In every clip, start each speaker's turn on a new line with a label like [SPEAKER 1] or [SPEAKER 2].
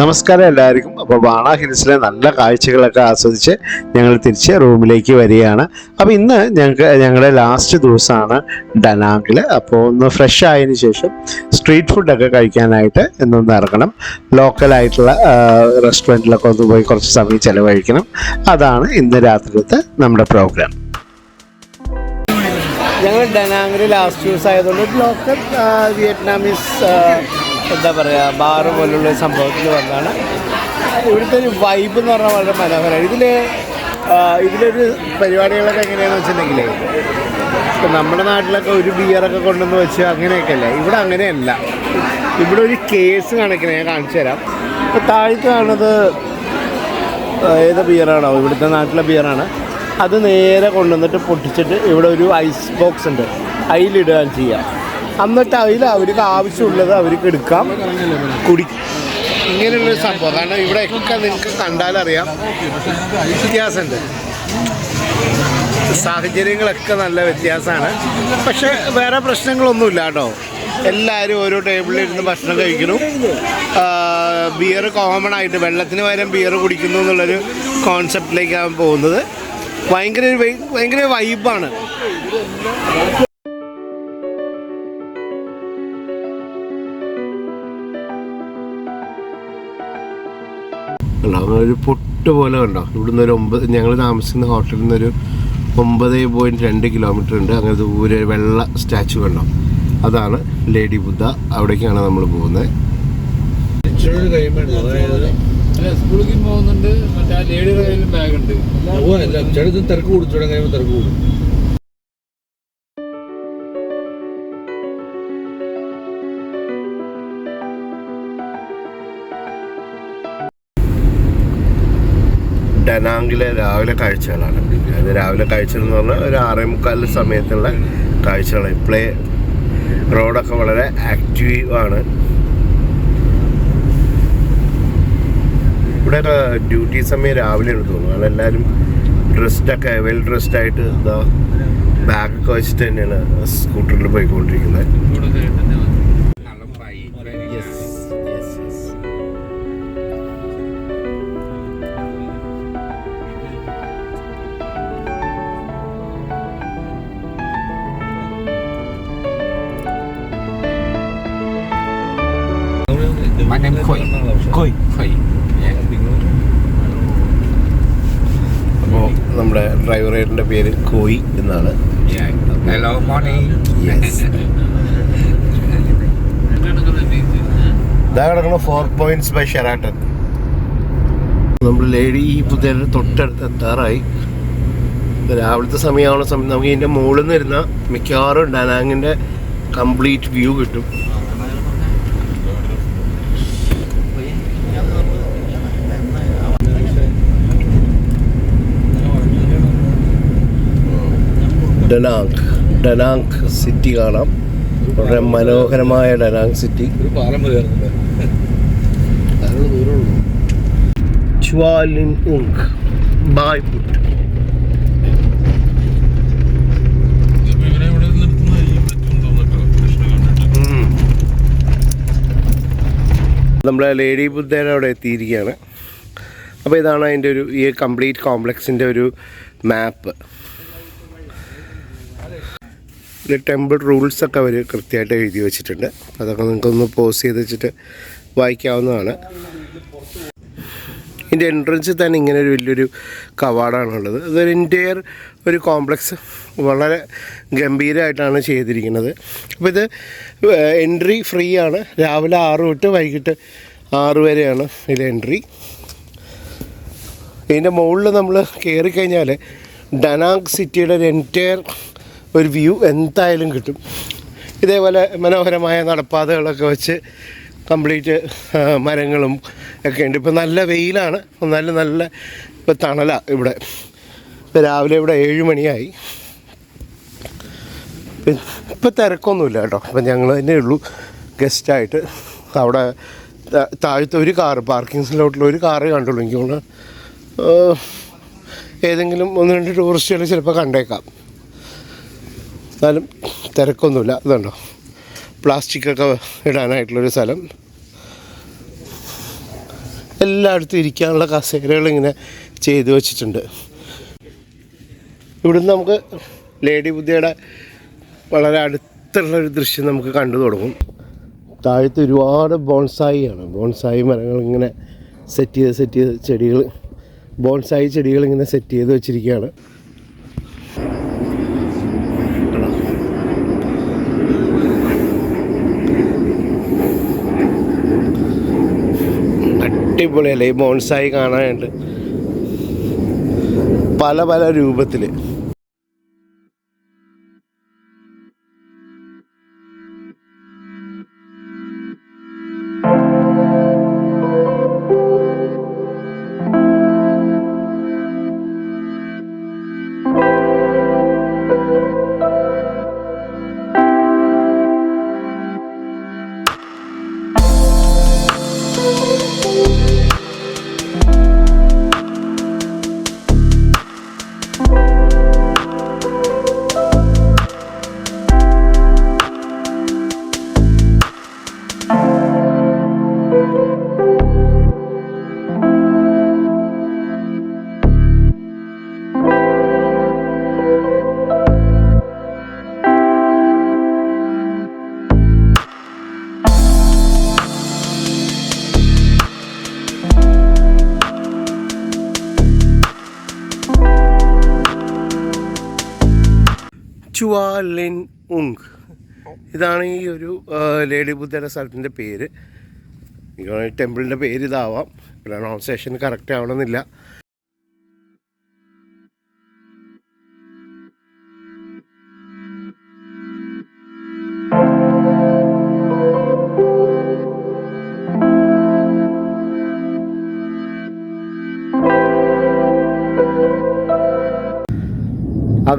[SPEAKER 1] നമസ്കാരം എല്ലാവർക്കും. അപ്പോൾ ബാണ ഹിൽസിലെ നല്ല കാഴ്ചകളൊക്കെ ആസ്വദിച്ച് ഞങ്ങൾ തിരിച്ച് റൂമിലേക്ക് വരികയാണ്. അപ്പോൾ ഇന്ന് ഞങ്ങൾക്ക് ഞങ്ങളുടെ ലാസ്റ്റ് ദിവസമാണ് ഡനാങ്കിൽ അപ്പോൾ ഒന്ന് ഫ്രഷ് ആയതിനു ശേഷം സ്ട്രീറ്റ് ഫുഡൊക്കെ കഴിക്കാനായിട്ട് ഇന്നൊന്ന് ഇറങ്ങണം. ലോക്കലായിട്ടുള്ള റെസ്റ്റോറന്റിലൊക്കെ ഒന്ന് പോയി കുറച്ച് സമയം ചിലവഴിക്കണം. അതാണ് ഇന്ന് രാത്രിയിലത്തെ നമ്മുടെ പ്രോഗ്രാം ഞങ്ങൾ ഡനാങ്കിൽ ലാസ്റ്റ് ദിവസം ആയതുകൊണ്ട് ലോക്കൽ വിയറ്റ്നാമീസ് എന്താ പറയുക ബാറ് പോലുള്ള സംഭവത്തിൽ വന്നാണ്. ഇവിടുത്തെ ഒരു വൈബ് എന്ന് പറഞ്ഞാൽ വളരെ മനോഹരമാണ്. ഇതിൽ ഇതിലൊരു പരിപാടികളൊക്കെ എങ്ങനെയാണെന്ന് വെച്ചിട്ടുണ്ടെങ്കിൽ ഇപ്പം നമ്മുടെ നാട്ടിലൊക്കെ ഒരു ബിയറൊക്കെ കൊണ്ടുവന്ന് വെച്ച് അങ്ങനെയൊക്കെ അല്ലേ? ഇവിടെ അങ്ങനെയല്ല. ഇവിടെ ഒരു കേസ് കണക്കിന് ഞാൻ കാണിച്ചു തരാം. ഇപ്പം താഴത്ത് കാണുന്നത് ഏത് ബിയറാണോ ഇവിടുത്തെ നാട്ടിലെ ബിയറാണ് അത് നേരെ കൊണ്ടുവന്നിട്ട് പൊട്ടിച്ചിട്ട് ഇവിടെ ഒരു ഐസ് ബോക്സ് ഉണ്ട്. അതിലിടുകയാണ് ചെയ്യുക എന്നിട്ട് അതിൽ അവർക്ക് ആവശ്യമുള്ളത് അവർക്ക് എടുക്കാം. കുടി ഇങ്ങനെയുള്ള സംഭവം. കാരണം ഇവിടെ ഒക്കെ നിങ്ങൾക്ക് കണ്ടാലറിയാം വ്യത്യാസമുണ്ട്. സാഹചര്യങ്ങളൊക്കെ നല്ല വ്യത്യാസമാണ്. പക്ഷെ വേറെ പ്രശ്നങ്ങളൊന്നുമില്ല കേട്ടോ. എല്ലാവരും ഓരോ ടേബിളിൽ ഇരുന്ന് ഭക്ഷണം കഴിക്കുന്നു. ബിയർ കോമൺ ആയിട്ട് വെള്ളത്തിന് പകരം ബിയർ കുടിക്കുന്നു എന്നുള്ളൊരു കോൺസെപ്റ്റിലേക്കാണ് പോകുന്നത്. ഭയങ്കര ഭയങ്കര വൈബാണ് ഒരു പൊട്ട് പോലെ കണ്ടോ ഇവിടുന്ന് ഒരു ഒമ്പത് ഞങ്ങൾ താമസിക്കുന്ന ഹോട്ടലിൽ നിന്ന് ഒരു ഒമ്പത് പോയിന്റ് രണ്ട് കിലോമീറ്റർ ഉണ്ട്. അങ്ങനെ ദൂരെ വെള്ള സ്റ്റാച്ചു കണ്ടോ? അതാണ് ലേഡി ബുദ്ധ. അവിടേക്കാണ് നമ്മൾ പോകുന്നത്.
[SPEAKER 2] സ്കൂളിലേക്ക് പോകുന്നുണ്ട്. മറ്റേ കയ്യിലും ബാഗ് ഉണ്ട്.
[SPEAKER 3] തിരക്ക് കൂടും കഴിയുമ്പോൾ തിരക്ക് കൂടും.
[SPEAKER 1] ഡനാങ്കിലെ രാവിലെ കാഴ്ചകളാണ്. അത് രാവിലെ കാഴ്ചകൾ എന്ന് പറഞ്ഞാൽ ഒരു ആറേ മുക്കാൽ സമയത്തുള്ള കാഴ്ചകളാണ്. ഇപ്പോഴേ റോഡൊക്കെ വളരെ ആക്റ്റീവ് ആണ്. ഇവിടെ ഡ്യൂട്ടി സമയം രാവിലെയാണ് തോന്നുന്നു. കാരണം എല്ലാവരും ഡ്രസ്ഡൊക്കെ വെൽ ഡ്രസ്ഡ് ആയിട്ട് എന്താ ബാഗൊക്കെ വെച്ചിട്ട് തന്നെയാണ് സ്കൂട്ടറിൽ പോയിക്കൊണ്ടിരിക്കുന്നത്.
[SPEAKER 2] My
[SPEAKER 1] Koi
[SPEAKER 2] Foi.
[SPEAKER 1] അപ്പോൾ നമ്മുടെ ഡ്രൈവറേറ്റിന്റെ പേര് കോയി എന്നാണ്
[SPEAKER 2] ഹലോ Hello, morning.
[SPEAKER 1] Yes. ഇതാ കിടക്കുന്ന ഫോർ പോയിന്റ്സ് ബൈ ഷെറാട്ടൻ നമ്മൾ ലേഡി ഈ പുതിയ തൊട്ടടുത്ത് എത്താറായി രാവിലത്തെ സമയമാവുന്ന സമയം നമുക്ക് ഇതിന്റെ മുകളിൽ നിന്ന് ഇരുന്ന മിക്കവാറും ഡനാങ്ങിന്റെ കംപ്ലീറ്റ് വ്യൂ കിട്ടും ഡനാങ്. ഡനാങ് സിറ്റി കാണാം. വളരെ മനോഹരമായ ഡനാങ് സിറ്റി. ചുവാലിൻ ഉങ് നമ്മളെ ലേഡി ബുദ്ധേന അവിടെ എത്തിയിരിക്കുകയാണ്. അപ്പോൾ ഇതാണ് അതിന്റെ ഒരു ഈ കംപ്ലീറ്റ് കോംപ്ലക്സിന്റെ ഒരു മാപ്പ്. ഇത് ടെമ്പിൾ റൂൾസൊക്കെ അവർ കൃത്യമായിട്ട് എഴുതി വെച്ചിട്ടുണ്ട്. അതൊക്കെ നിങ്ങൾക്കൊന്ന് പോസ് ചെയ്ത് വെച്ചിട്ട് വായിക്കാവുന്നതാണ്. ഇതിന്റെ എൻട്രൻസിൽ തന്നെ ഇങ്ങനെ ഒരു വലിയൊരു കവാടാണുള്ളത് അതൊരു ഇന്റയർ ഒരു കോംപ്ലക്സ് വളരെ ഗംഭീരമായിട്ടാണ് ചെയ്തിരിക്കുന്നത്. അപ്പോൾ ഇത് എൻട്രി ഫ്രീ ആണ്. രാവിലെ ആറ് തൊട്ട് വൈകിട്ട് ആറ് വരെയാണ് ഇതിൽ എൻട്രി ഇതിന്റെ മുകളിൽ നമ്മൾ കയറി കഴിഞ്ഞാൽ ഡനാങ് സിറ്റിയുടെ ഒരു എന്റയർ ഒരു വ്യൂ എന്തായാലും കിട്ടും. ഇതേപോലെ മനോഹരമായ നടപ്പാതകളൊക്കെ വെച്ച് കംപ്ലീറ്റ് മരങ്ങളും ഒക്കെ ഉണ്ട്. ഇപ്പം നല്ല വെയിലാണ്. നല്ല നല്ല ഇപ്പം തണല ഇവിടെ. ഇപ്പം രാവിലെ ഇവിടെ ഏഴ് മണിയായി. ഇപ്പം തിരക്കൊന്നുമില്ല കേട്ടോ. അപ്പം ഞങ്ങൾ തന്നെ ഉള്ളൂ. ഗസ്റ്റായിട്ട് അവിടെ താഴത്തെ ഒരു കാറ് പാർക്കിംഗ് സ്ലോട്ടിൽ ഒരു കാറ് കണ്ടുള്ളൂ. എനിക്ക് ഏതെങ്കിലും ഒന്ന് രണ്ട് ടൂറിസ്റ്റുകൾ ചിലപ്പോൾ കണ്ടേക്കാം. എന്നാലും തിരക്കൊന്നുമില്ല. ഇതുണ്ടോ? പ്ലാസ്റ്റിക്കൊക്കെ ഇടാനായിട്ടുള്ളൊരു സ്ഥലം. എല്ലായിടത്തും ഇരിക്കാനുള്ള കസേരകൾ ഇങ്ങനെ ചെയ്തു വച്ചിട്ടുണ്ട്. ഇവിടുന്ന് നമുക്ക് ലേഡി ബുദ്ധിയുടെ വളരെ അടുത്തുള്ളൊരു ദൃശ്യം നമുക്ക് കണ്ടു തുടങ്ങും. താഴത്ത് ഒരുപാട് ബോൺസായിയാണ്. ബോൺസായി മരങ്ങൾ ഇങ്ങനെ സെറ്റ് ചെയ്ത് സെറ്റ് ചെയ്ത് ചെടികൾ ബോൺസായി ചെടികൾ ഇങ്ങനെ സെറ്റ് ചെയ്ത് വെച്ചിരിക്കുകയാണ്. അടിപൊളിയല്ലേ? ഈ ബോൺസായി കാണാനുണ്ട് പല പല രൂപത്തിൽ ചുവാലിൻ ഉങ് ഇതാണ് ഈ ഒരു ലേഡി ബുദ്ധയുടെ സ്ഥലത്തിന്റെ പേര്. ടെമ്പിളിന്റെ പേര് ഇതാവാം. പ്രൊണൗൺസിയേഷൻ കറക്റ്റ് ആവണമെന്നില്ല.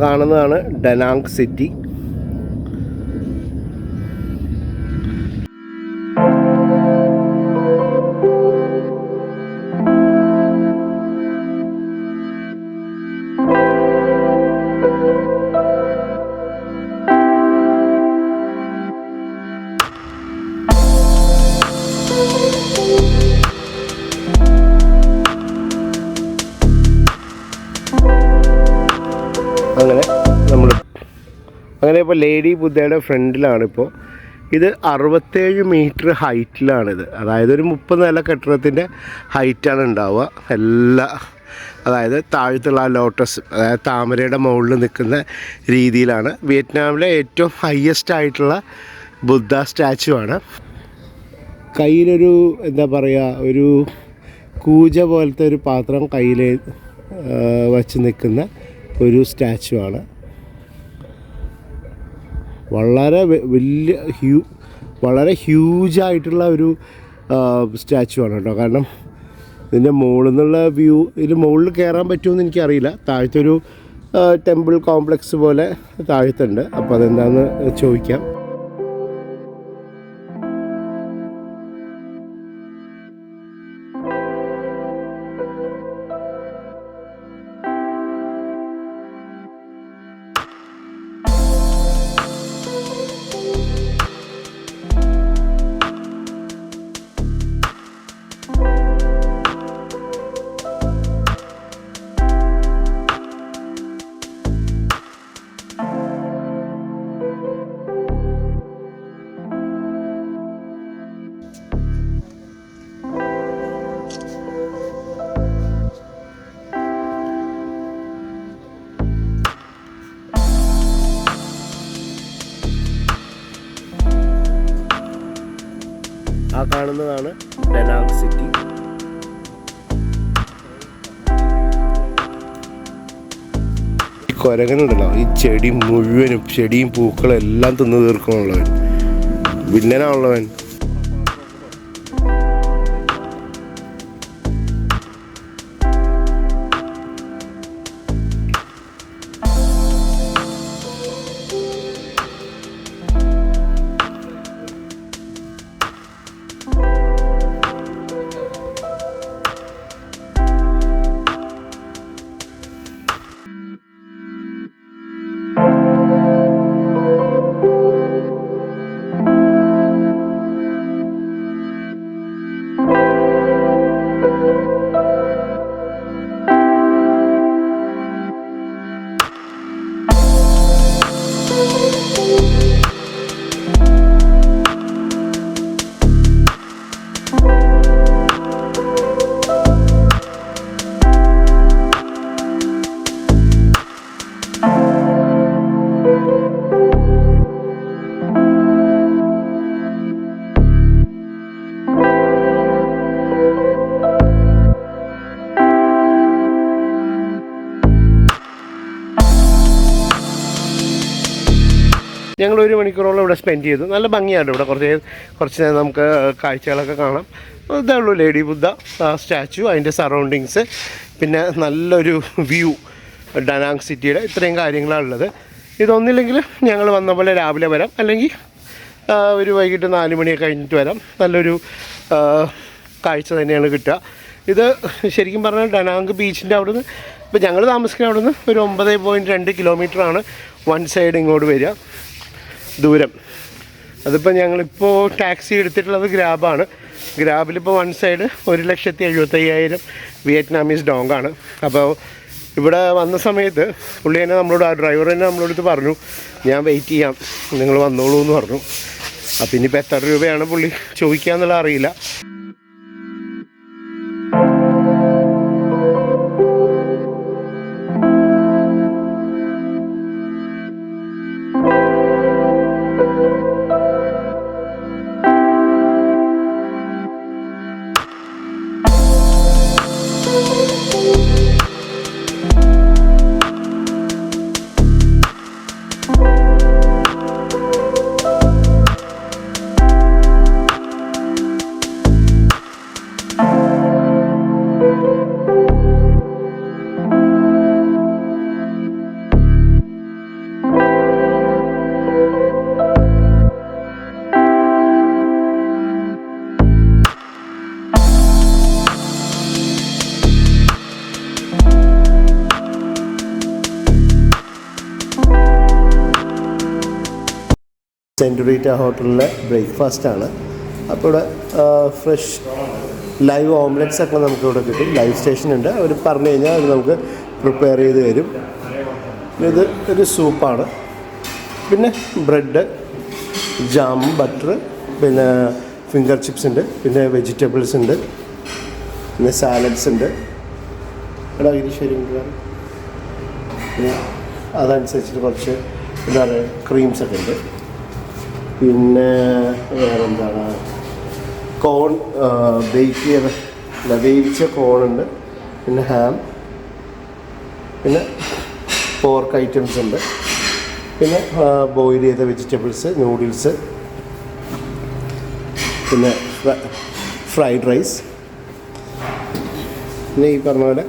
[SPEAKER 1] കാണുന്നതാണ് ഡനാങ് സിറ്റി. ഇപ്പോൾ ലേഡി ബുദ്ധയുടെ ഫ്രണ്ടിലാണിപ്പോൾ ഇത് അറുപത്തേഴ് മീറ്റർ ഹൈറ്റിലാണിത്. അതായത് ഒരു മുപ്പത് നില കെട്ടിടത്തിന്റെ ഹൈറ്റാണ് ഉണ്ടാവുക. എല്ലാ അതായത് താഴത്തുള്ള ലോട്ടസ് അതായത് താമരയുടെ മുകളിൽ നിൽക്കുന്ന രീതിയിലാണ്. വിയറ്റ്നാമിലെ ഏറ്റവും ഹയസ്റ്റ് ആയിട്ടുള്ള ബുദ്ധ സ്റ്റാച്ചു ആണ്. കയ്യിലൊരു എന്താ പറയുക ഒരു കൂജ പോലത്തെ ഒരു പാത്രം കയ്യിൽ വച്ച് നിൽക്കുന്ന ഒരു സ്റ്റാച്ചു ആണ്. വളരെ വലിയ ഹ്യൂ വളരെ ഹ്യൂജായിട്ടുള്ള ഒരു സ്റ്റാച്ചു ആണ് കേട്ടോ. കാരണം ഇതിന്റെ മുകളിൽ നിന്നുള്ള വ്യൂ ഇതിന് മുകളിൽ കയറാൻ പറ്റുമെന്ന് എനിക്കറിയില്ല. താഴത്തൊരു ടെമ്പിൾ കോംപ്ലക്സ് പോലെ താഴത്തുണ്ട്. അപ്പോൾ അതെന്താണെന്ന് ചോദിക്കാം. കാണുന്നതാണ് ഡെനാങ് സിറ്റി. ഈ കുരങ്ങനുണ്ടല്ലോ ഈ ചെടി മുഴുവനും ചെടിയും പൂക്കളും എല്ലാം തിന്നു തീർക്കുന്നുള്ളവൻ വില്ലനാണുള്ളവൻ. ഇവിടെ സ്പെൻഡ് ചെയ്തു. നല്ല ഭംഗിയാണ് ഇവിടെ. കുറച്ച് കുറച്ച് നേരം നമുക്ക് കാഴ്ചകളൊക്കെ കാണാം. ഇതേ ഉള്ളൂ ലേഡി ബുദ്ധ സ്റ്റാച്ചു അതിന്റെ സറൗണ്ടിങ്സ് പിന്നെ നല്ലൊരു വ്യൂ ഡനാങ് സിറ്റിയുടെ ഇത്രയും കാര്യങ്ങളാണ് ഉള്ളത്. ഇതൊന്നില്ലെങ്കിൽ ഞങ്ങൾ വന്ന പോലെ രാവിലെ വരാം. അല്ലെങ്കിൽ ഒരു വൈകിട്ട് നാല് മണിയൊക്കെ കഴിഞ്ഞിട്ട് വരാം. നല്ലൊരു കാഴ്ച തന്നെയാണ് കിട്ടുക. ഇത് ശരിക്കും പറഞ്ഞാൽ ഡനാങ് ബീച്ചിന്റെ അവിടുന്ന് ഇപ്പോൾ ഞങ്ങൾ താമസിക്കുന്ന അവിടുന്ന് ഒരു ഒമ്പത് പോയിന്റ് രണ്ട് കിലോമീറ്ററാണ് വൺ സൈഡ് ഇങ്ങോട്ട് വരിക. ദൂരം. അതിപ്പോൾ ഞങ്ങളിപ്പോൾ ടാക്സി എടുത്തിട്ടുള്ളത് ഗ്രാബാണ്. ഗ്രാബിലിപ്പോൾ വൺ സൈഡ് ഒരു ലക്ഷത്തി എഴുപത്തയ്യായിരം വിയറ്റ്നാമീസ് ഡോങ്ങാണ്. അപ്പോൾ ഇവിടെ വന്ന സമയത്ത് പുള്ളി തന്നെ നമ്മളോട് ആ ഡ്രൈവർ തന്നെ നമ്മളോട് പറഞ്ഞു ഞാൻ വെയിറ്റ് ചെയ്യാം. നിങ്ങൾ വന്നോളൂ എന്ന് പറഞ്ഞു. അപ്പം ഇനിയിപ്പോൾ എത്ര രൂപയാണ് പുള്ളി ചോദിക്കുക എന്നുള്ള അറിയില്ല. സെന്റുറീറ്റ ഹോട്ടലിലെ ബ്രേക്ക്ഫാസ്റ്റാണ്. അപ്പോൾ ഇവിടെ ഫ്രഷ് ലൈവ് ഓംലെറ്റ്സ് ഒക്കെ നമുക്ക് ഇവിടെ കിട്ടും. ലൈവ് സ്റ്റേഷൻ ഉണ്ട് അവർ പറഞ്ഞു കഴിഞ്ഞാൽ അത് നമുക്ക് പ്രിപ്പയർ ചെയ്ത് തരും. ഇത് ഒരു സൂപ്പാണ്. പിന്നെ ബ്രെഡ് ജാം ബട്ടർ പിന്നെ ഫിംഗർ ചിപ്സ് ഉണ്ട്. പിന്നെ വെജിറ്റബിൾസ് ഉണ്ട്. പിന്നെ സാലഡ്സ് ഉണ്ട്. എടാ ഇത് ശരി പിന്നെ അതനുസരിച്ചിട്ട് കുറച്ച് എന്താ പറയുക ക്രീംസ് ഒക്കെ ഉണ്ട്. പിന്നെ വേറെന്താണ്? കോൺ ബേക്ക് ചെയ്ത വേവിച്ച കോണുണ്ട് പിന്നെ ഹാം പിന്നെ പോർക്ക് ഐറ്റംസ് ഉണ്ട്. പിന്നെ ബോയിൽ ചെയ്ത വെജിറ്റബിൾസ് നൂഡിൽസ് പിന്നെ ഫ്രൈഡ് റൈസ് പിന്നെ ഈ പറഞ്ഞ പോലെ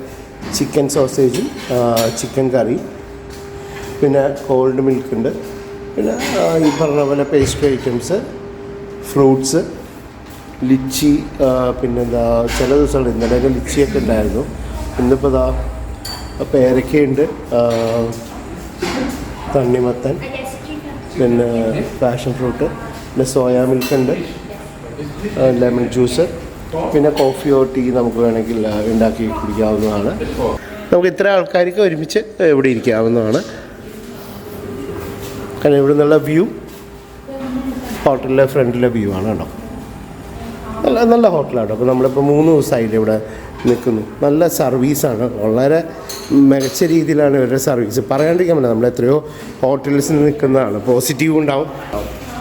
[SPEAKER 1] ചിക്കൻ സോസേജും ചിക്കൻ കറി പിന്നെ കോൾഡ് മിൽക്ക് ഉണ്ട്. പിന്നെ ഈ പറഞ്ഞ പോലെ പേസ്ട്രി ഐറ്റംസ് ഫ്രൂട്ട്സ് ലിച്ചി പിന്നെന്താ ചില ദിവസങ്ങൾ ഇന്നലെ ലിച്ചിയൊക്കെ ഉണ്ടായിരുന്നു. ഇന്നിപ്പോൾ ഇതാ പേരക്കയുണ്ട് തണ്ണിമത്തൻ പിന്നെ പാഷൻ ഫ്രൂട്ട് പിന്നെ സോയാ മിൽക്ക് ഉണ്ട് ലെമൺ ജ്യൂസ് പിന്നെ കോഫിയോ ടീ നമുക്ക് വേണമെങ്കിൽ ഉണ്ടാക്കി കുടിക്കാവുന്നതാണ്. നമുക്ക് ഇത്ര ആൾക്കാർക്ക് ഒരുമിച്ച് ഇവിടെ ഇരിക്കാവുന്നതാണ്. കാരണം ഇവിടെ നിന്നുള്ള വ്യൂ ഹോട്ടലിലെ ഫ്രണ്ടിലെ വ്യൂ ആണ് കേട്ടോ. നല്ല നല്ല ഹോട്ടലാണ് കേട്ടോ അപ്പോൾ നമ്മളിപ്പോൾ മൂന്ന് ദിവസമായില്ലേ ഇവിടെ നിൽക്കുന്നു. നല്ല സർവീസാണ് വളരെ മികച്ച രീതിയിലാണ് ഇവരുടെ സർവീസ് പറയാണ്ടിരിക്കാൻ പറ്റില്ല. നമ്മൾ എത്രയോ ഹോട്ടൽസിൽ നിൽക്കുന്നതാണ്. പോസിറ്റീവ് ഉണ്ടാവും.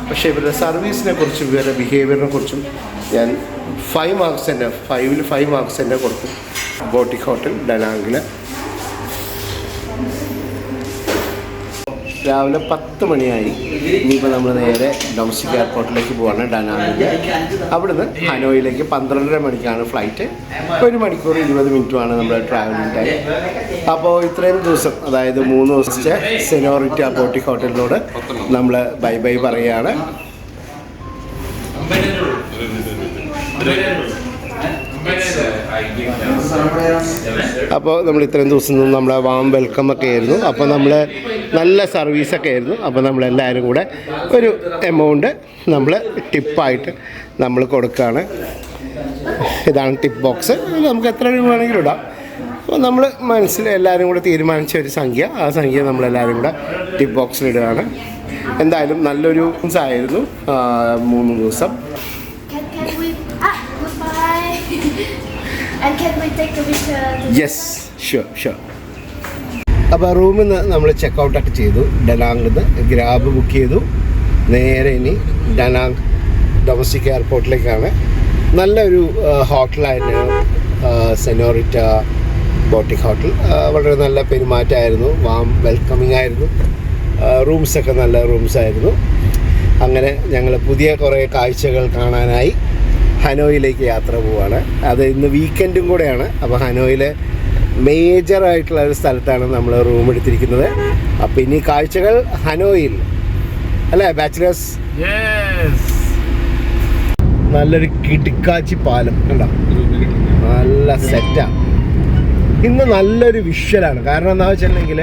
[SPEAKER 1] പക്ഷേ ഇവരുടെ സർവീസിനെ കുറിച്ചും ഇവരുടെ ബിഹേവിയറിനെ കുറിച്ചും ഞാൻ ഫൈവ് മാർക്സ് തന്നെ ഫൈവിൽ ഫൈവ് മാർക്സ് തന്നെ കൊടുക്കും ബോട്ടിക് ഹോട്ടൽ ഡനാങ്കിൽ രാവിലെ പത്ത് മണിയായി. ഇനിയിപ്പോൾ നമ്മൾ നേരെ ഡൊമസ്റ്റിക് എയർപോർട്ടിലേക്ക് പോവാണ് ഡനാമിൽ അവിടുന്ന് ഹനോയിലേക്ക് പന്ത്രണ്ടര മണിക്കാണ് ഫ്ലൈറ്റ് ഒരു മണിക്കൂർ ഇരുപത് മിനിറ്റുമാണ് നമ്മുടെ ട്രാവലിംഗ് ടൈം അപ്പോൾ ഇത്രയും ദിവസം അതായത് മൂന്ന് ദിവസത്തെ സെനോറിറ്റി അബോട്ടിക് ഹോട്ടലിനോട് നമ്മൾ ബൈ ബൈ പറയുകയാണ്. അപ്പോൾ നമ്മൾ ഇത്രയും ദിവസം നിന്ന് നമ്മളെ വാം വെൽക്കം ഒക്കെ ആയിരുന്നു. അപ്പോൾ നമ്മൾ നല്ല സർവീസൊക്കെ ആയിരുന്നു. അപ്പോൾ നമ്മളെല്ലാവരും കൂടെ ഒരു എമൗണ്ട് നമ്മൾ ടിപ്പായിട്ട് നമ്മൾ കൊടുക്കുകയാണ്. ഇതാണ് ടിപ്പ് ബോക്സ് നമുക്ക് എത്ര രൂപ വേണമെങ്കിലും ഇടാം. അപ്പോൾ നമ്മൾ മനസ്സിൽ എല്ലാവരും കൂടെ തീരുമാനിച്ച ഒരു സംഖ്യ. ആ സംഖ്യ നമ്മളെല്ലാവരും കൂടെ ടിപ്പ് ബോക്സിൽ ഇടുകയാണ്. എന്തായാലും നല്ലൊരു ആയിരുന്നു മൂന്ന് ദിവസം.
[SPEAKER 4] And can we take a picture?
[SPEAKER 1] Yes, sure, sure. അപ്പോൾ റൂമിൽ നിന്ന് നമ്മൾ ചെക്ക് ഔട്ടൊക്കെ ചെയ്തു. ഡനാങ്ങിൽ നിന്ന് ഗ്രാബ് ബുക്ക് ചെയ്തു. നേരെ ഇനി ഡനാങ് ഡൊമസ്റ്റിക് എയർപോർട്ടിലേക്കാണ് നല്ലൊരു ഹോട്ടലായിരുന്നു സെനോറിറ്റ ബോട്ടിക് ഹോട്ടൽ വളരെ നല്ല പെരുമാറ്റമായിരുന്നു. വാം വെൽക്കമിങ് ആയിരുന്നു. റൂംസൊക്കെ നല്ല റൂംസ് ആയിരുന്നു. അങ്ങനെ ഞങ്ങൾ പുതിയ കുറേ കാഴ്ചകൾ കാണാനായി. ഹനോയിലേക്ക് യാത്ര പോവുകയാണ് അത് ഇന്ന് വീക്കെൻഡും കൂടെയാണ്. അപ്പോൾ ഹനോയിലെ മേജർ ആയിട്ടുള്ള ഒരു സ്ഥലത്താണ് നമ്മൾ റൂം എടുത്തിരിക്കുന്നത്. അപ്പോൾ ഇനി കാഴ്ചകൾ ഹനോയിൽ. അല്ലേ ബാച്ചിലേഴ്സ് നല്ലൊരു കിടിക്കാച്ചി പാലം കണ്ടോ? നല്ല സെറ്റാണ് ഇന്ന് നല്ലൊരു വിഷ്വലാണ് കാരണം എന്താ വെച്ചിട്ടുണ്ടെങ്കിൽ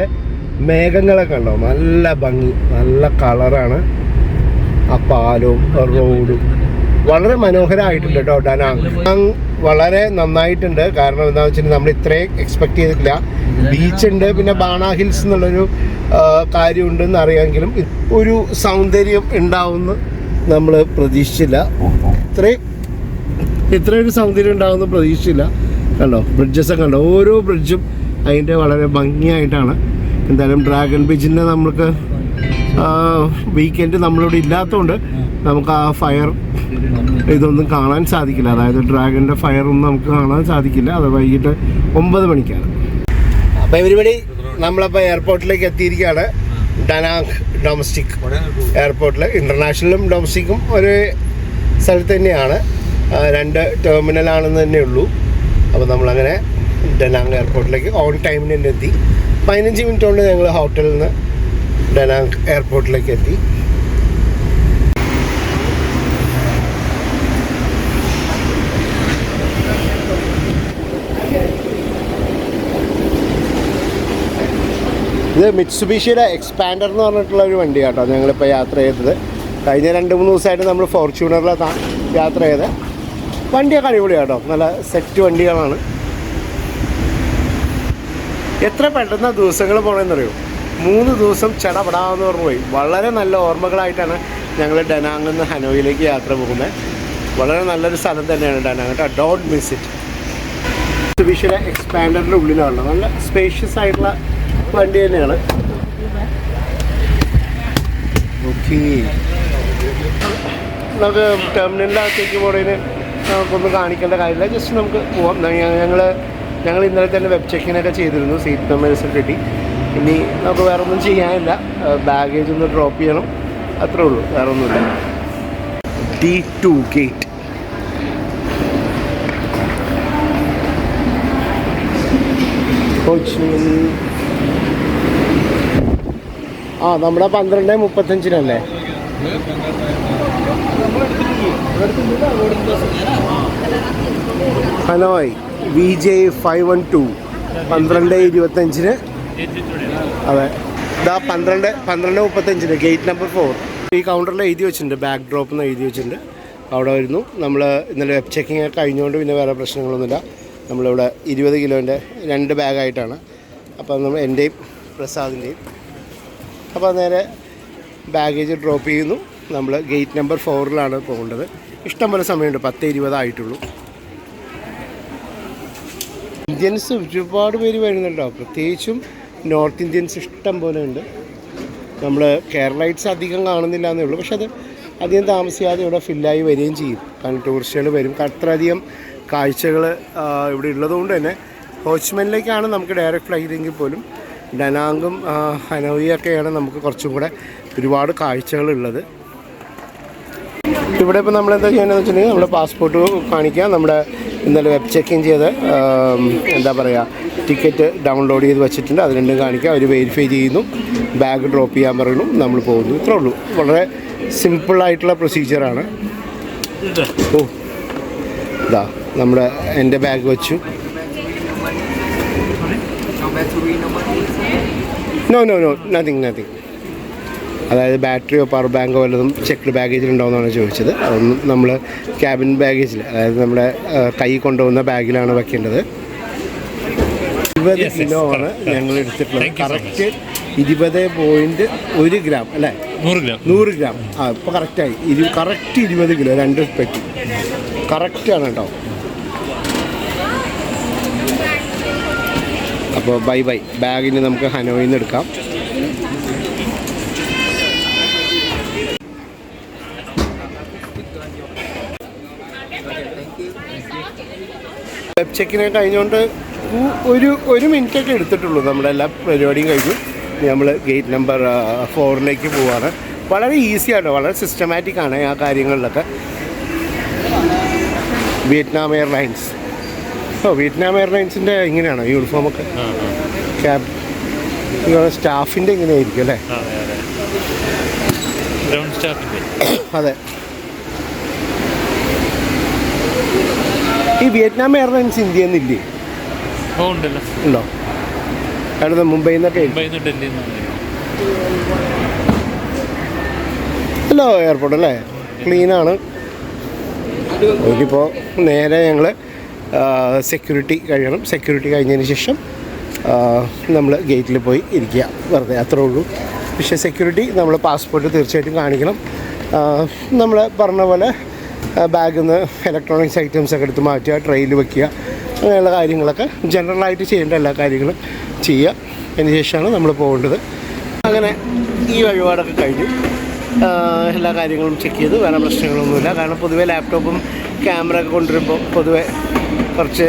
[SPEAKER 1] മേഘങ്ങളൊക്കെ ഉണ്ടോ നല്ല ഭംഗി നല്ല കളറാണ് ആ പാലവും റോഡും വളരെ മനോഹരമായിട്ടുണ്ട് കേട്ടോ ഡനാങ് വളരെ നന്നായിട്ടുണ്ട്. കാരണം എന്താണെന്ന് വെച്ചിട്ടുണ്ടെങ്കിൽ നമ്മൾ ഇത്രയും എക്സ്പെക്ട് ചെയ്തിട്ടില്ല. ബീച്ച് ഉണ്ട് പിന്നെ ബാണ ഹിൽസ് എന്നുള്ളൊരു കാര്യം കാര്യമുണ്ടെന്ന് അറിയാമെങ്കിലും ഒരു സൗന്ദര്യം ഉണ്ടാവുമെന്ന് നമ്മൾ പ്രതീക്ഷിച്ചില്ല. ഇത്രയും ഒരു സൗന്ദര്യം ഉണ്ടാവുമെന്ന് പ്രതീക്ഷിച്ചില്ല. കണ്ടോ ബ്രിഡ്ജസ് കണ്ടോ? ഓരോ ബ്രിഡ്ജും അതിന്റെ വളരെ ഭംഗിയായിട്ടാണ്. എന്തായാലും ഡ്രാഗൺ ബീച്ചിന്റെ നമ്മൾക്ക് വീക്കെൻഡ് നമ്മളിവിടെ ഇല്ലാത്തതുകൊണ്ട് നമുക്ക് ആ ഫയർ ഇതൊന്നും കാണാൻ സാധിക്കില്ല. അതായത് ഡ്രാഗന്റെ ഫയർ ഒന്നും നമുക്ക് കാണാൻ സാധിക്കില്ല. അത് വൈകിട്ട് ഒമ്പത് മണിക്കാണ്. അപ്പോൾ ഇവരുപടി നമ്മളപ്പോൾ എയർപോർട്ടിലേക്ക് എത്തിയിരിക്കുകയാണ്. ഡനാങ് ഡൊമസ്റ്റിക് എയർപോർട്ടിൽ ഇന്റർനാഷണലും ഡൊമസ്റ്റിക്കും ഒരു സ്ഥലത്ത് തന്നെയാണ്. രണ്ട് ടെർമിനലാണെന്ന് തന്നെ ഉള്ളൂ. അപ്പോൾ നമ്മളങ്ങനെ ഡനാങ് എയർപോർട്ടിലേക്ക് ഓൺ ടൈമിന് തന്നെ എത്തി. പതിനഞ്ച് മിനിറ്റ് കൊണ്ട് ഞങ്ങൾ ഹോട്ടലിൽ നിന്ന് ഡനാങ് എയർപോർട്ടിലേക്ക് എത്തി. ഇത് മിറ്റ്സുബിഷിയുടെ എക്സ്പാൻഡർ എന്ന് പറഞ്ഞിട്ടുള്ള ഒരു വണ്ടി കേട്ടോ ഞങ്ങളിപ്പോൾ യാത്ര ചെയ്തത്. കഴിഞ്ഞ രണ്ട് മൂന്ന് ദിവസമായിട്ട് നമ്മൾ ഫോർച്യൂണറിലാണ് യാത്ര ചെയ്തത് വണ്ടിയൊക്കെ അടിപൊളിയാണ് കേട്ടോ. നല്ല സെറ്റ് വണ്ടികളാണ്. എത്ര പെട്ടെന്ന് ദിവസങ്ങൾ പോകണമെന്നറിയോ മൂന്ന് ദിവസം ചടപെടാമെന്ന് പറഞ്ഞു പോയി. വളരെ നല്ല ഓർമ്മകളായിട്ടാണ് ഞങ്ങൾ ഡനാങ്ങിൽ നിന്ന് ഹനോയിലേക്ക് യാത്ര പോകുന്നത്. വളരെ നല്ലൊരു സ്ഥലം തന്നെയാണ് ഡനാങ് കേട്ടോ. ഡോണ്ട് മിസ് ഇറ്റ് മിറ്റ്സുബിഷിയുടെ എക്സ്പാൻഡറിന്റെ ഉള്ളിലാണ് നല്ല സ്പേഷ്യസ് ആയിട്ടുള്ള വണ്ടി തന്നെയാണ്. ഓക്കെ. നമുക്ക് ടെർമിനലിനകത്തേക്ക് പോണതിന് നമുക്കൊന്നും കാണിക്കേണ്ട കാര്യമില്ല. ജസ്റ്റ് നമുക്ക് പോവാം. ഞങ്ങൾ ഞങ്ങൾ ഇന്നലെ തന്നെ വെബ് ചെക്കിനൊക്കെ ചെയ്തിരുന്നു. സീറ്റ് നമ്പേഴ്സ് കിട്ടി. ഇനി നമുക്ക് വേറെ ഒന്നും ചെയ്യാനില്ല ബാഗേജ് ഒന്ന് ഡ്രോപ്പ് ചെയ്യണം. അത്രേ ഉള്ളൂ. വേറെ ഒന്നുമില്ല ഡി ടു ഗേറ്റ് ആ നമ്മുടെ പന്ത്രണ്ട് മുപ്പത്തഞ്ചിനല്ലേ? Hanoi V J five one two പന്ത്രണ്ട് ഇരുപത്തഞ്ചിന്. അതെ. ഇതാ പന്ത്രണ്ട് പന്ത്രണ്ട് മുപ്പത്തഞ്ചിന് ഗേറ്റ് നമ്പർ ഫോർ ഈ കൗണ്ടറിൽ എഴുതി വെച്ചിട്ടുണ്ട് ബാക്ക് ഡ്രോപ്പ് എന്ന് എഴുതി വെച്ചിട്ടുണ്ട്. അവിടെ വരുന്നു. നമ്മൾ ഇന്നലെ വെബ് ചെക്കിംഗ് ഒക്കെ കഴിഞ്ഞുകൊണ്ട് പിന്നെ വേറെ പ്രശ്നങ്ങളൊന്നുമില്ല. നമ്മളിവിടെ ഇരുപത് കിലോന്റെ രണ്ട് ബാഗായിട്ടാണ് അപ്പം നമ്മൾ എന്റെയും പ്രസാദിന്റെയും അപ്പോൾ നേരെ ബാഗേജ് ഡ്രോപ്പ് ചെയ്യുന്നു. നമ്മൾ ഗേറ്റ് നമ്പർ ഫോറിലാണ് പോകേണ്ടത്. ഇഷ്ടം പോലെ സമയമുണ്ട്. പത്ത് ഇരുപതായിട്ടുള്ളൂ ഇന്ത്യൻസ് ഒരുപാട് പേര് വരുന്നുണ്ടോ? പ്രത്യേകിച്ചും നോർത്ത് ഇന്ത്യൻസ് ഇഷ്ടം പോലെ ഉണ്ട്. നമ്മൾ കേരളൈറ്റ്സ് അധികം കാണുന്നില്ല എന്നേ ഉള്ളൂ. പക്ഷെ അത് അധികം താമസിയാതെ ഇവിടെ ഫില്ലായി വരികയും ചെയ്യും. കാരണം ടൂറിസ്റ്റുകൾ വരും. അത്രയധികം കാഴ്ചകൾ ഇവിടെ ഉള്ളതുകൊണ്ട് തന്നെ ഹോച്ച്മെനിലേക്കാണ് നമുക്ക് ഡയറക്റ്റ് ഫ്ലൈറ്റ് എങ്കിൽ പോലും ഡനാങ്കും ഹനോയിയൊക്കെയാണ് നമുക്ക് കുറച്ചും കൂടെ ഒരുപാട് കാഴ്ചകളുള്ളത്. ഇവിടെ ഇപ്പോൾ നമ്മൾ എന്താ വെച്ചിട്ടുണ്ടെങ്കിൽ നമ്മുടെ പാസ്പോർട്ട് കാണിക്കുക നമ്മുടെ ഇന്നലെ വെബ് ചെക്കിങ് ചെയ്ത് ആം, എന്താ പറയുക ടിക്കറ്റ് ഡൗൺലോഡ് ചെയ്ത് വെച്ചിട്ടുണ്ട്. അത് രണ്ടും കാണിക്കുക അവർ വെരിഫൈ ചെയ്യുന്നു. ബാഗ് ഡ്രോപ്പ് ചെയ്യാൻ പറയുന്നു. നമ്മൾ പോകുന്നു. ഇത്രേ ഉള്ളൂ. വളരെ സിമ്പിളായിട്ടുള്ള പ്രൊസീജിയറാണ് ഓ ഇതാ നമ്മുടെ എന്റെ ബാഗ് വെച്ചു. No no no nothing nothing അതായത് ബാറ്ററിയോ പവർ ബാങ്കോ വല്ലതും ചെക്ക്ഡ് ബാഗേജിൽ ഉണ്ടോയെന്നാണ് ചോദിച്ചത്. അതൊന്നും നമ്മൾ ക്യാബിൻ ബാഗേജിൽ അതായത് നമ്മുടെ കൈ കൊണ്ടുപോകുന്ന ബാഗിലാണ് വയ്ക്കേണ്ടത് ഇരുപത് കിലോ ആണ് ഞങ്ങൾ എടുത്തിട്ടുള്ളത്. കറക്റ്റ് ഇരുപത് പോയിന്റ് ഒരു ഗ്രാം അല്ലേ?
[SPEAKER 2] നൂറ് ഗ്രാം.
[SPEAKER 1] നൂറ് ഗ്രാം. ആ ഇപ്പോൾ കറക്റ്റായി ഇരു കറക്റ്റ് ഇരുപത് കിലോ രണ്ട് പെട്ടി. ആണ് കേട്ടോ. അപ്പോൾ ബൈ ബൈ. ബാഗിന് നമുക്ക് ഹനോയിൽ നിന്ന് എടുക്കാം വെബ് ചെക്കിനെ കഴിഞ്ഞുകൊണ്ട് ഒരു ഒരു മിനിറ്റൊക്കെ എടുത്തിട്ടുള്ളൂ നമ്മുടെ എല്ലാ പരിപാടിയും കഴിഞ്ഞു. നമ്മൾ ഗേറ്റ് നമ്പർ ഫോറിലേക്ക് പോവാണ്. വളരെ ഈസിയാണ് വളരെ സിസ്റ്റമാറ്റിക് ആണ് ആ കാര്യങ്ങളിലൊക്കെ. വിയറ്റ്നാം എയർലൈൻസ് ഓ വിയറ്റ്നാം എയർലൈൻസിന്റെ ഇങ്ങനെയാണോ യൂണിഫോമൊക്കെ ക്യാബ് സ്റ്റാഫിന്റെ ഇങ്ങനെയായിരിക്കും അല്ലേ?
[SPEAKER 2] ഗ്രൗണ്ട് സ്റ്റാഫിന്റെ
[SPEAKER 1] അതെ. ഈ വിയറ്റ്നാം എയർലൈൻസ് ഇന്ത്യയിൽ നിന്നില്ലേ?
[SPEAKER 2] ഓ ഉണ്ടല്ലോ.
[SPEAKER 1] ഉണ്ടോ? അവിടെ മുംബൈ നിന്നൊക്കെ
[SPEAKER 2] മുംബൈയിൽ നിന്ന് ഡൽഹിയിൽ
[SPEAKER 1] ഹലോ എയർപോർട്ട് അല്ലേ? ക്ലീനാണ് ഇനിയിപ്പോൾ നേരെ ഞങ്ങൾ സെക്യൂരിറ്റി കഴിയണം. സെക്യൂരിറ്റി കഴിഞ്ഞതിന് ശേഷം നമ്മൾ ഗേറ്റിൽ പോയി ഇരിക്കുക വെറുതെ അത്രേ ഉള്ളൂ. പക്ഷേ സെക്യൂരിറ്റി നമ്മൾ പാസ്പോർട്ട് തീർച്ചയായിട്ടും കാണിക്കണം. നമ്മൾ പറഞ്ഞ പോലെ ബാഗിൽ നിന്ന് ഇലക്ട്രോണിക്സ് ഐറ്റംസ് ഒക്കെ എടുത്ത് മാറ്റുക ട്രെയിൽ വെക്കുക അങ്ങനെയുള്ള കാര്യങ്ങളൊക്കെ ജനറലായിട്ട് ചെയ്യേണ്ട എല്ലാ കാര്യങ്ങളും ചെയ്യുക. അതിന് ശേഷമാണ് നമ്മൾ പോകേണ്ടത്. അങ്ങനെ ഈ വഴിപാടൊക്കെ കഴിഞ്ഞു. എല്ലാ കാര്യങ്ങളും ചെക്ക് ചെയ്ത് വേറെ പ്രശ്നങ്ങളൊന്നുമില്ല. കാരണം പൊതുവേ ലാപ്ടോപ്പും ക്യാമറ ഒക്കെ കൊണ്ടുവരുമ്പോൾ പൊതുവേ കുറച്ച്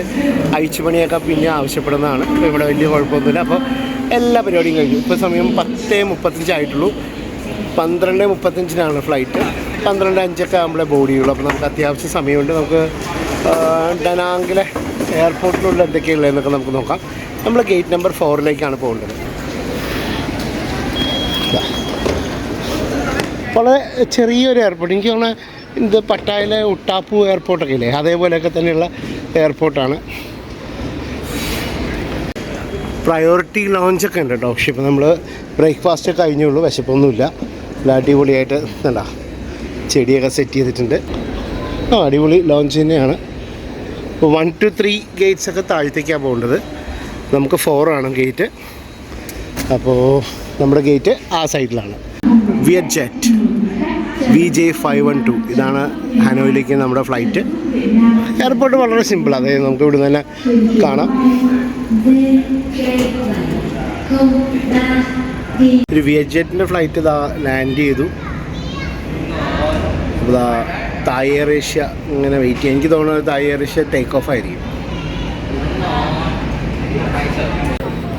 [SPEAKER 1] അഴിച്ചുപണിയൊക്കെ പിന്നെ ആവശ്യപ്പെടുന്നതാണ്. ഇപ്പോൾ ഇവിടെ വലിയ കുഴപ്പമൊന്നുമില്ല. അപ്പോൾ എല്ലാ പരിപാടിയും കഴിഞ്ഞു. ഇപ്പോൾ സമയം പത്ത് മുപ്പത്തഞ്ചായിട്ടുള്ളൂ പന്ത്രണ്ട് മുപ്പത്തഞ്ചിനാണ് ഫ്ലൈറ്റ് പന്ത്രണ്ട് അഞ്ചൊക്കെ ആകുമ്പോഴേ ബോഡിയുള്ളൂ അപ്പോൾ നമുക്ക് അത്യാവശ്യം സമയമുണ്ട്. നമുക്ക് ഡനാങ്കിലെ എയർപോർട്ടിലുള്ള എന്തൊക്കെയുള്ളതെന്നൊക്കെ നമുക്ക് നോക്കാം. നമ്മൾ ഗേറ്റ് നമ്പർ ഫോറിലേക്കാണ് പോകേണ്ടത്. വളരെ ചെറിയൊരു എയർപോർട്ട് എനിക്ക് തോന്നുന്നത് ഇത് പട്ടായിലെ ഉട്ടാപ്പു എയർപോർട്ടൊക്കെ ഇല്ലേ? അതേപോലെയൊക്കെ തന്നെയുള്ള എയർപോർട്ടാണ്. പ്രയോറിറ്റി ലോഞ്ചൊക്കെ ഉണ്ട് കേട്ടോ. പക്ഷേ ഇപ്പോൾ നമ്മൾ ബ്രേക്ക്ഫാസ്റ്റ് കഴിഞ്ഞുള്ളൂ വിശപ്പൊന്നുമില്ല. നല്ല അടിപൊളിയായിട്ട് എന്താ ചെടിയൊക്കെ സെറ്റ് ചെയ്തിട്ടുണ്ട്. ആ അടിപൊളി ലോഞ്ച് തന്നെയാണ്. വൺ ടു ത്രീ ഗേറ്റ്സ് ഒക്കെ താഴത്തേക്കാണ് പോകേണ്ടത്. നമുക്ക് ഫോറാണ് ഗേറ്റ് അപ്പോൾ നമ്മുടെ ഗേറ്റ് ആ സൈഡിലാണ് VietJet V J five one two ഇതാണ് ഹനോയിലേക്ക് നമ്മുടെ ഫ്ലൈറ്റ് എയർപോർട്ട് വളരെ സിമ്പിൾ അതായത് നമുക്ക് ഇവിടെ തന്നെ കാണാം. ഒരു വിയറ്റ് ജെറ്റിന്റെ ഫ്ലൈറ്റ് ഇതാ ലാൻഡ് ചെയ്തു. അപ്പോൾ ഇതാ തായ് എയർ ഏഷ്യ ഇങ്ങനെ വെയിറ്റ് ചെയ്യാം. എനിക്ക് തോന്നുന്നത് Thai Air Asia take off ആയിരിക്കും.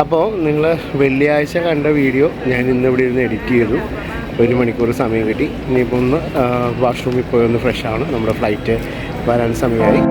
[SPEAKER 1] അപ്പോൾ നിങ്ങൾ വെള്ളിയാഴ്ച കണ്ട വീഡിയോ ഞാൻ ഇന്ന് ഇവിടെ ഇരുന്ന് എഡിറ്റ് ചെയ്തു. ഒരു മണിക്കൂർ സമയം കിട്ടി. ഇനിയിപ്പോൾ ഒന്ന് വാഷ്റൂമിൽ പോയി ഒന്ന് ഫ്രഷ് ആണ് നമ്മുടെ ഫ്ലൈറ്റ് വരാൻ സമയമായി.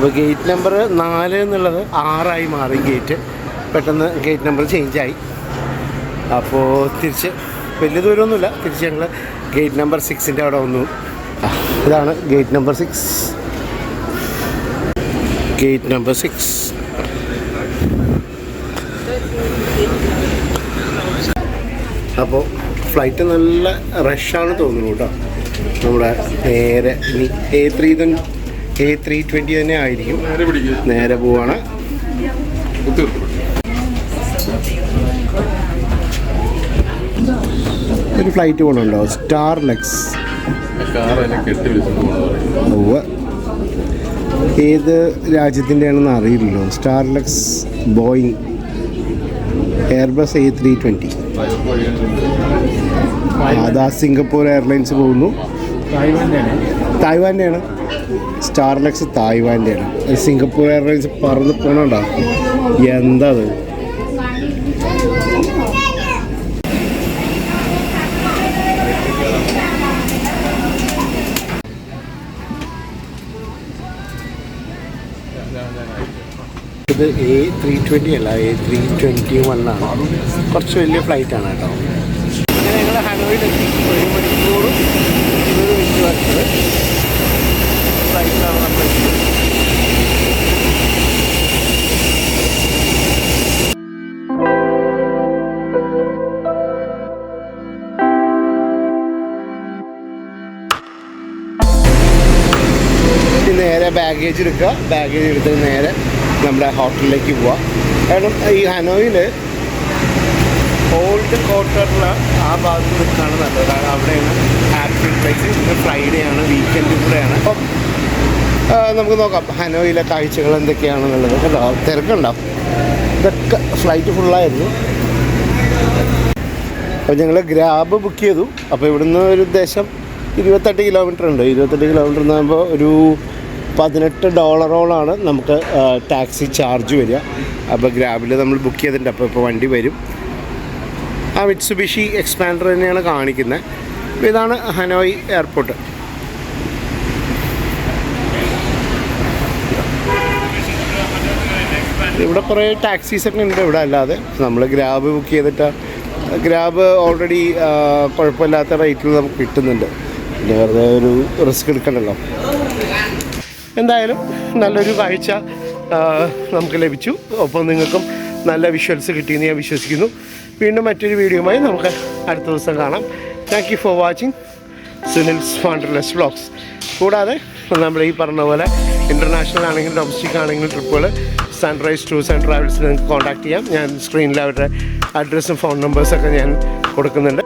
[SPEAKER 1] അപ്പോൾ ഗേറ്റ് നമ്പർ നാല് എന്നുള്ളത് ആറായി മാറി ഗേറ്റ് പെട്ടെന്ന് ഗേറ്റ് നമ്പർ ചേഞ്ചായി അപ്പോൾ തിരിച്ച് വലിയ ദൂരമൊന്നുമില്ല. തിരിച്ച് ഞങ്ങൾ ഗേറ്റ് നമ്പർ സിക്സിന്റെ അവിടെ വന്നു. ഇതാണ് gate number six gate number six അപ്പോൾ ഫ്ലൈറ്റ് നല്ല റഷാണ് തോന്നുന്നു കേട്ടോ. നമ്മുടെ നേരെ ഇനി A three A three twenty തന്നെ ആയിരിക്കും. നേരെ പോവാണ്. ഒരു ഫ്ലൈറ്റ് പോകണുണ്ടോ സ്റ്റാർ ലെക്സ് ഏത് ഏത് രാജ്യത്തിന്റെയാണെന്ന് അറിയില്ലല്ലോ. Starlux Boeing Airbus A three twenty അതാ സിംഗപ്പൂർ എയർലൈൻസ് പോകുന്നു. തായ്വാന്റെയാണ്. സ്റ്റാർലക്സ് തായ്വാന്റെയാണ്. സിംഗപ്പൂർ എയർലൈൻസ് പറന്ന് പോണോണ്ടോ? എന്താ അത് ഇത് എ ത്രീ ട്വന്റി അല്ല എ ത്രീ ട്വന്റി വൺ ആണ്. കുറച്ച് വലിയ ഫ്ലൈറ്റ് ആണ് കേട്ടോ. ഞങ്ങൾ ഹനോയിലെത്തി ഒരു മണിക്കൂറും ഇരുപത് മിനിറ്റ് വരച്ചത് ബാഗേജ് എടുക്കുക. ബാഗേജ് എടുത്ത് നേരെ നമ്മുടെ ഹോട്ടലിലേക്ക് പോവുക കാരണം ഈ ഹനോയിൽ ഓൾഡ് ക്വാർട്ടറിൽ ആ ഭാഗത്ത് നിൽക്കുകയാണ് നല്ലത്. കാരണം അവിടെയാണ് ഹാപ്പി പ്ലേസ് ഇന്ന് ഫ്രൈഡേ ആണ് വീക്കെൻഡ് കൂടെയാണ്. അപ്പം നമുക്ക് നോക്കാം. ഹനോയിലെ കാഴ്ചകൾ എന്തൊക്കെയാണെന്നുള്ളത്. കേട്ടോ തിരക്കുണ്ടാവും ഇതൊക്കെ ഫ്ലൈറ്റ് ഫുള്ളായിരുന്നു അപ്പോൾ ഞങ്ങൾ ഗ്രാബ് ബുക്ക് ചെയ്തു. അപ്പോൾ ഇവിടുന്ന് ഒരു ഉദ്ദേശം ഇരുപത്തെട്ട് കിലോമീറ്റർ ഉണ്ട്. ഇരുപത്തെട്ട് കിലോമീറ്റർ എന്ന് പറയുമ്പോൾ ഒരു പതിനെട്ട് ഡോളറോളാണ് നമുക്ക് ടാക്സി ചാർജ് വരിക. അപ്പോൾ ഗ്രാബിൽ നമ്മൾ ബുക്ക് ചെയ്തിട്ടുണ്ട്. അപ്പോൾ ഇപ്പോൾ വണ്ടി വരും. ആ മിറ്റ്സുബിഷി എക്സ്പാൻഡർ തന്നെയാണ് കാണിക്കുന്നത് ഇതാണ് ഹനോയ് എയർപോർട്ട്. ഇവിടെ കുറേ ടാക്സീസ് ഒക്കെ ഉണ്ട് ഇവിടെ അല്ലാതെ. നമ്മൾ ഗ്രാബ് ബുക്ക് ചെയ്തിട്ട്. ഗ്രാബ് ഓൾറെഡി കുഴപ്പമില്ലാത്ത റേറ്റിൽ നമുക്ക് കിട്ടുന്നുണ്ട്. പിന്നെ വെറുതെ ഒരു റിസ്ക് എടുക്കണ്ടല്ലോ. എന്തായാലും നല്ലൊരു കാഴ്ച നമുക്ക് ലഭിച്ചു. ഒപ്പം നിങ്ങൾക്കും നല്ല വിഷ്വൽസ് കിട്ടിയെന്ന് ഞാൻ വിശ്വസിക്കുന്നു. വീണ്ടും മറ്റൊരു വീഡിയോയുമായി നമുക്ക് അടുത്ത ദിവസം കാണാം. Thank you for watching Sunil's wanderless vlogs കൂടാതെ നമ്മൾ ഈ പറഞ്ഞ പോലെ ഇന്റർനാഷണൽ ആണെങ്കിലും ഡൊമസ്റ്റിക് ആണെങ്കിലും ട്രിപ്പുകൾ സൺറൈസ് ടൂർസ് ആൻഡ് ട്രാവൽസ് നിങ്ങൾക്ക് കോൺടാക്ട് ചെയ്യാം. ഞാൻ സ്ക്രീനിൽ അവരുടെ അഡ്രസ്സും ഫോൺ നമ്പേഴ്സൊക്കെ ഞാൻ കൊടുക്കുന്നുണ്ട്.